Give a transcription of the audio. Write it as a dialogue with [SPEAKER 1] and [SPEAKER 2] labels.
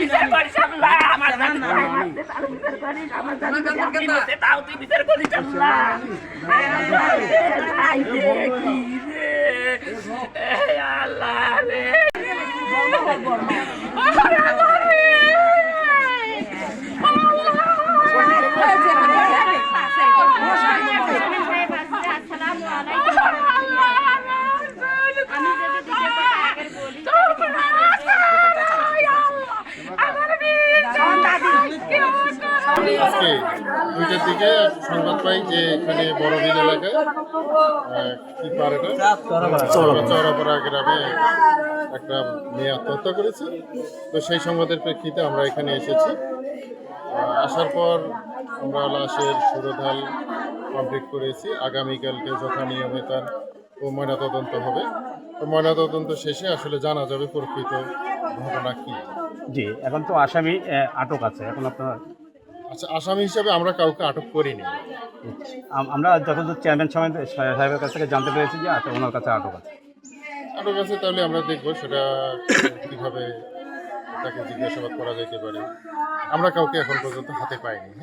[SPEAKER 1] বিচার করিস আল্লাহ আমার জানে তার বিচার করিস আমার জানে কি বসে তাও তুই বিচার করিস আল্লাহ আই রে কি রে এ আল্লাহ রে আল্লাহ রে
[SPEAKER 2] আজকে দুইটার দিকে সংবাদ পাই যে এখানে বড়বিল এলাকায় গ্রামে একটা মেয়ে আত্মহত্যা করেছে। তো সেই সংবাদের প্রেক্ষিতে আমরা এখানে এসেছি। আসার পর আমরা লাশের সুরধাল কমপ্লিট করেছি। আগামীকালকে যথা নিয়মে তার ও ময়নাতদন্ত হবে। তো ময়নাতদন্ত শেষে আসলে জানা যাবে প্রকৃত ঘটনা কি।
[SPEAKER 3] জি, এখন তো আসামি আটক আছে। এখন আপনার
[SPEAKER 2] আচ্ছা আসামি হিসাবে আমরা কাউকে আটক করিনি।
[SPEAKER 3] আমরা যতদূর চেয়ারম্যান সাহেব সাহেবের কাছ থেকে জানতে পেরেছি যে আটক ওনার কাছে আটক আছে।
[SPEAKER 2] আটক আছে তাহলে আমরা দেখব সেটা কীভাবে তাকে জিজ্ঞাসাবাদ করা যেতে পারে। আমরা কাউকে এখন পর্যন্ত হাতে পাইনি।